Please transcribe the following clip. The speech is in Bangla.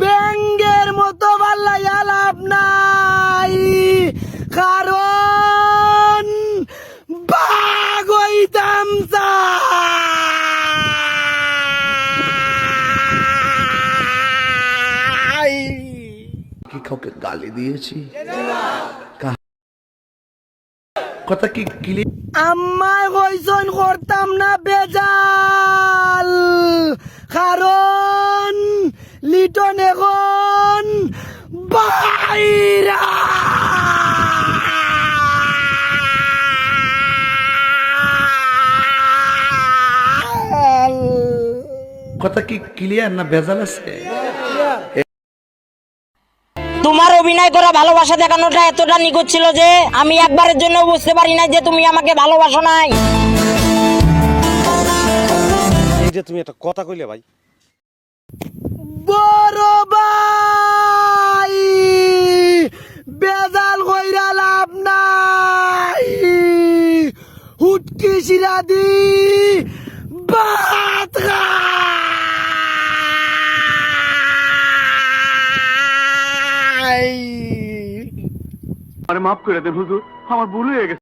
ব্যাঙ্গের মতো পাল্লাইয়া লাভ নাই। কারণ বাঘ হইতাম কি কাউকে গালি দিয়েছি? কথা কি আমায় কইসন করতাম না বেজাল লিটন এখন! বাইরা! কথা কি ক্লিয়ার না ভেজাল আছে? তোমার অভিনয় করা ভালোবাসা দেখানোটা এতটা নিখুঁত ছিল যে আমি একবারের জন্য বুঝতে পারি না যে তুমি আমাকে ভালোবাসো নাই। এই যে তুমি একটা কথা কইলে ভাই বড় ভাই বেজাল কইরা লাভ নাই হুটকি Batra! আরে মাফ করে দেন হুজুর আমার ভুল হয়ে গেছে